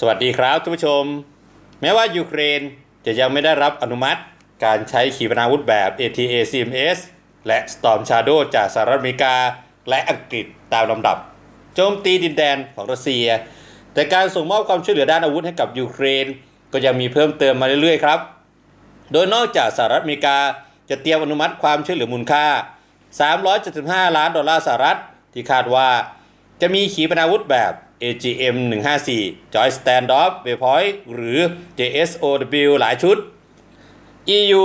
สวัสดีครับท่านผู้ชม แม้ว่ายูเครนจะยังไม่ได้รับอนุมัติ การใช้ขีปนาวุธแบบ ATACMS และ Storm Shadow จากสหรัฐอเมริกา และอังกฤษตามลำดับ โจมตีดินแดนของรัสเซีย แต่การส่งมอบความช่วยเหลือด้านอาวุธให้กับยูเครน ก็ยังมีเพิ่มเติมมาเรื่อยๆครับ โดยนอกจากสหรัฐอเมริกาจะเตรียมอนุมัติความช่วยเหลือมูลค่า 375 ล้านดอลลาร์สหรัฐที่คาดว่า จะมีขีปนาวุธแบบ AGM 154 Joint Standoff Waypoint หรือ JSOW หลายชุด EU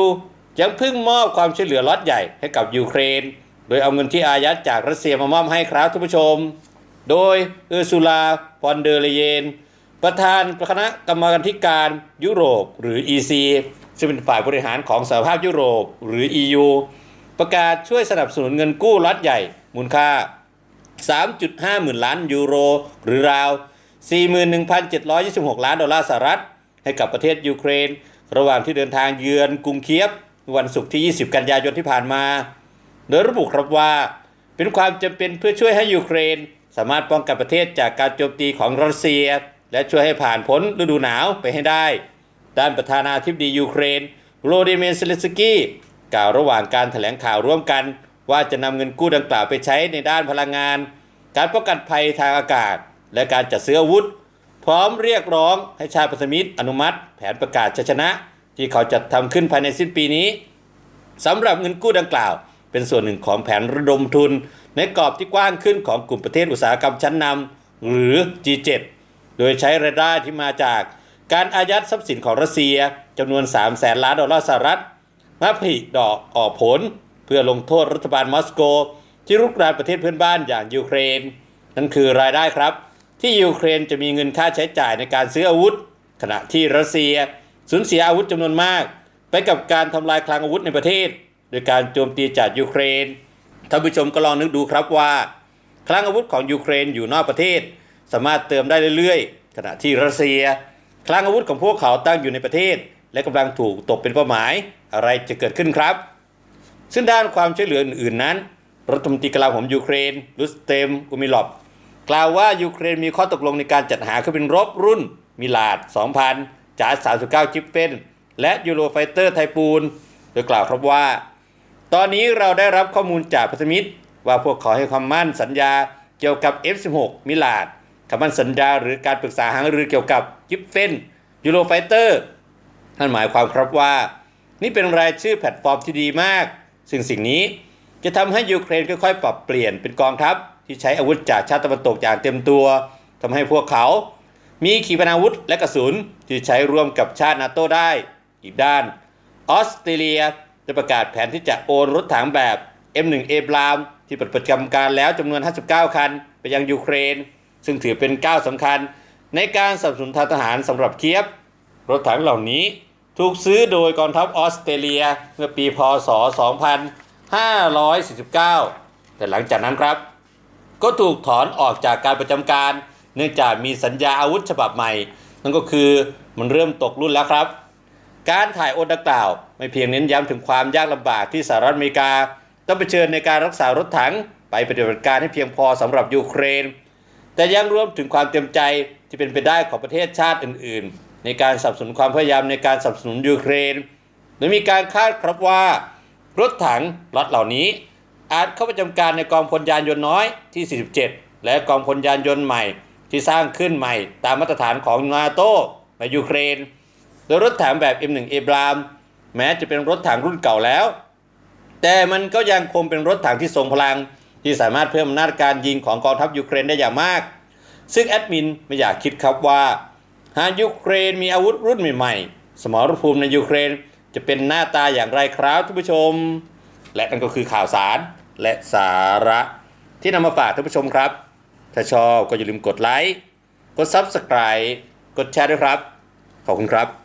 ยังเพิ่งมอบความช่วยเหลือล็อตใหญ่ให้กับยูเครน โดยเอาเงินที่อายัดจากรัสเซียมามอบให้ครับท่านผู้ชม โดยเออร์ซูลาฟอนเดอร์เลเยน ประธานคณะกรรมาธิการยุโรปหรือ EC ซึ่งเป็นฝ่ายบริหารของสหภาพยุโรปหรือ EU ประกาศช่วยสนับสนุนเงินกู้ล็อตใหญ่มูลค่า 3.5 หมื่นล้านยูโร หรือราว 41,726 ล้านดอลลาร์สหรัฐ ให้กับประเทศยูเครน ระหว่างที่เดินทางเยือนกรุงเคียฟวันศุกร์ที่ 20 กันยายนที่ผ่านมา โดยระบุครับว่า เป็นความจำเป็นเพื่อช่วยให้ยูเครน สามารถป้องกันประเทศจากการโจมตีของรัสเซีย และช่วยให้ผ่านพ้นฤดูหนาวไปให้ได้ ด้านประธานาธิบดียูเครนโรดิเมนเซเลสกี้กล่าวระหว่างการแถลงข่าวร่วมกัน ว่าจะนำเงินกู้ดังกล่าวไปใช้ในด้านพลังงาน การป้องกันภัยทางอากาศ และการจัดซื้ออาวุธ พร้อมเรียกร้องให้ชาติพันธมิตรอนุมัติ แผนประกาศชัยชนะ ที่เขาจัดทำขึ้นภายในสิ้นปีนี้สำหรับเงินกู้ดังกล่าว เป็นส่วนหนึ่งของแผนระดมทุน ในกรอบที่กว้างขึ้นของกลุ่มประเทศอุตสาหกรรมชั้นนำหรือ G7 โดยใช้รายได้ที่มาจากการอายัดทรัพย์สินของรัสเซียจำนวน3แสนล้านดอลลาร์สหรัฐมาผลิดอกออกผล พื่อลงโทษรัฐบาลมอสโก ที่รุกรานประเทศเพื่อนบ้านอย่างยูเครน นั่นคือรายได้ครับ ที่ยูเครนจะมีเงินค่าใช้จ่ายในการซื้ออาวุธ ขณะที่รัสเซียสูญเสียอาวุธจำนวนมาก ไปกับการทำลายคลังอาวุธในประเทศ โดยการโจมตีจากยูเครนท่านผู้ชมก็ลองนึกดูครับว่า คลังอาวุธของยูเครนอยู่นอกประเทศ สามารถเติมได้เรื่อยๆ ขณะที่รัสเซีย คลังอาวุธของพวกเขาตั้งอยู่ในประเทศ และกำลังถูกตกเป็นเป้าหมาย อะไรจะเกิดขึ้นครับ ซึ่งด้านความช่วยเหลืออื่นๆนั้น รัฐมนตรีกลาโหมยูเครนรุสเตมอุมิลอบกล่าวว่ายูเครนมีข้อตกลงในการจัดหาเครื่องบินรบรุ่นมิลาด 2,000จาก39จิปเฟนและยูโรไฟเตอร์ไทปูน โดยกล่าวครับว่า ตอนนี้เราได้รับข้อมูลจากพันธมิตร ว่าพวกเขาให้ความมั่นสัญญาเกี่ยวกับ F16 มิลาดคำมั่นสัญญาหรือการปรึกษาหารือเกี่ยวกับจิปเฟนยูโรไฟเตอร์นั่นหมายความครับว่า นี่เป็นรายชื่อแพลตฟอร์มที่ดีมาก ซึ่งสิ่งนี้จะทำให้ยูเครนค่อยๆ ปรับเปลี่ยนเป็นกองทัพที่ใช้อาวุธจากชาติตะวันตกอย่างเต็มตัวทำให้พวกเขา มีขีปนาวุธและกระสุนที่ใช้ร่วมกับชาตินาโต้ได้ อีกด้านออสเตรเลียได้ประกาศแผนที่จะโอนรถถังแบบ M1 เอบรามที่ปฏิบัติการแล้วจำนวน 59 คัน ไปยังยูเครน ซึ่งถือเป็นก้าวสำคัญในการสนับสนุนทางทหารสำหรับเคียฟรถถังเหล่านี้ ถูกซื้อโดยกองทัพออสเตรเลียเมื่อปีพศ 2549 แต่หลังจากนั้นครับ ก็ถูกถอนออกจากการประจำการ เนื่องจากมีสัญญาอาวุธฉบับใหม่ นั่นก็คือมันเริ่มตกรุ่นแล้วครับ การถ่ายโอนดังกล่าว ไม่เพียงเน้นย้ำถึงความยากลำบากที่สหรัฐอเมริกา ต้องเผชิญในการรักษารถถัง ไปปฏิบัติการให้เพียงพอสำหรับยูเครน แต่ยังรวมถึงความเต็มใจที่เป็นไปได้ของประเทศชาติอื่นๆ ในการสนับสนุนความพยายามในการสนับสนุนยูเครน โดยมีการคาดครับว่ารถถังล็อตเหล่านี้ อาจเข้าประจำการในกองพลยานยนต์น้อยที่ 47 และกองพลยานยนต์ใหม่ที่สร้างขึ้นใหม่ตามมาตรฐานของนาโตในยูเครน โดยรถถังแบบ M1 เอบรามแม้จะเป็นรถถังรุ่นเก่าแล้ว แต่มันก็ยังคงเป็นรถถังที่ทรงพลัง ที่สามารถเพิ่มอำนาจการยิงของกองทัพยูเครนได้อย่างมาก ซึ่งแอดมินไม่อยากคิดครับว่า หากยูเครนมีอาวุธรุ่นใหม่ๆ สมรภูมิในยูเครนจะเป็นหน้าตาอย่างไรครับท่านผู้ชม และนั่นก็คือข่าวสารและสาระที่นำมาฝากท่านผู้ชมครับ ถ้าชอบก็อย่าลืมกดไลค์ กด Subscribe กดแชร์ด้วยครับ ขอบคุณครับ